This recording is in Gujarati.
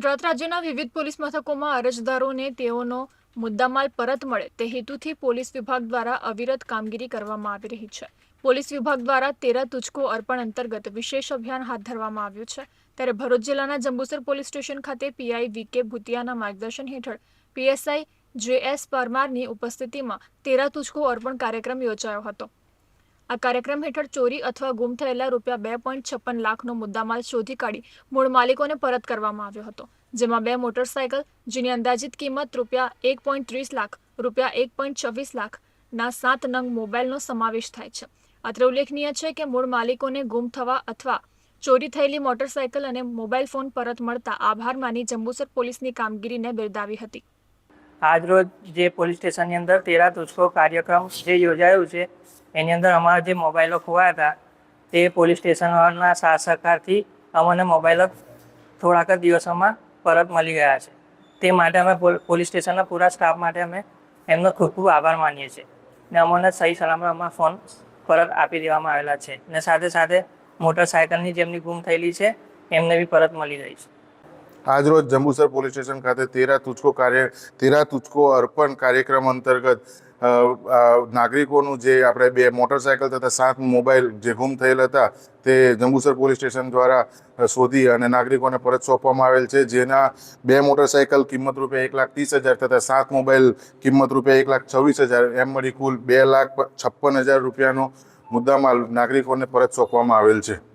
ગુજરાત રાજ્યના વિવિધ પોલીસ મથકોમાં અરજદારોને તેઓનો મુદ્દામાલ પરત મળે તે હેતુથી પોલીસ વિભાગ દ્વારા અવિરત કામગીરી કરવામાં આવી રહી છે. પોલીસ વિભાગ દ્વારા તેરા તુચકો અર્પણ અંતર્ગત વિશેષ અભિયાન હાથ ધરવામાં આવ્યું છે. ત્યારે ભરૂચ જિલ્લાના જંબુસર પોલીસ સ્ટેશન ખાતે પીઆઈ વીકે ભૂતિયાના માર્ગદર્શન હેઠળ પીએસઆઈ જે એસ પરમારની ઉપસ્થિતિમાં તેરા તુચકો અર્પણ કાર્યક્રમ યોજાયો હતો. આ કાર્યક્રમ હેઠળ ચોરી અથવા ગુમ થયેલા રૂપિયા બે પોઈન્ટ છપ્પન લાખનો મુદ્દામાલ શોધી કાઢી મૂળ માલિકોને પરત કરવામાં આવ્યો હતો, જેમાં બે મોટરસાયકલ જેની અંદાજિત કિંમત રૂપિયા એક પોઈન્ટ ત્રીસ લાખ, રૂપિયા એક પોઈન્ટ છવ્વીસ લાખના સાત નંગ મોબાઈલનો સમાવેશ થાય છે. અત્રે ઉલ્લેખનીય છે કે મૂળ માલિકોને ગુમ થવા અથવા ચોરી થયેલી મોટરસાયકલ અને મોબાઈલ ફોન પરત મળતા આભાર માની જંબુસર પોલીસની કામગીરીને બિરદાવી હતી. આજરોજ જે પોલીસ સ્ટેશનની અંદર તેરા તુચકો કાર્યક્રમ જે યોજાયો છે, એની અંદર અમારા જે મોબાઈલો ખોવાયા હતા, તે પોલીસ સ્ટેશનના સાથ સહકારથી અમને મોબાઈલો થોડાક જ દિવસોમાં પરત મળી ગયા છે. તે માટે અમે પોલ- પોલીસ સ્ટેશનના પૂરા સ્ટાફ માટે અમે એમનો ખૂબ ખૂબ આભાર માનીએ છીએ. ને અમને સહી સલામત અમારા ફોન પરત આપી દેવામાં આવેલા છે. ને સાથે સાથે મોટરસાયકલની જેમની ગુમ થયેલી છે, એમને બી પરત મળી ગઈ છે. આજરોજ જંબુસર પોલીસ સ્ટેશન ખાતે તેરા તુચકો કાર્ય, તેરા તુચકો અર્પણ કાર્યક્રમ અંતર્ગત નાગરિકોનું જે આપણે બે મોટરસાયકલ તથા સાત મોબાઈલ જે ગુમ થયેલ હતા, તે જંબુસર પોલીસ સ્ટેશન દ્વારા શોધી અને નાગરિકોને પરત સોંપવામાં આવેલ છે. જેના બે મોટરસાયકલ કિંમત રૂપિયા એક લાખ ત્રીસ હજાર તથા સાત મોબાઈલ કિંમત રૂપિયા એક લાખ છવ્વીસ હજાર, એમ મળી કુલ બે લાખ છપ્પન હજાર રૂપિયાનો મુદ્દામાલ નાગરિકોને પરત સોંપવામાં આવેલ છે.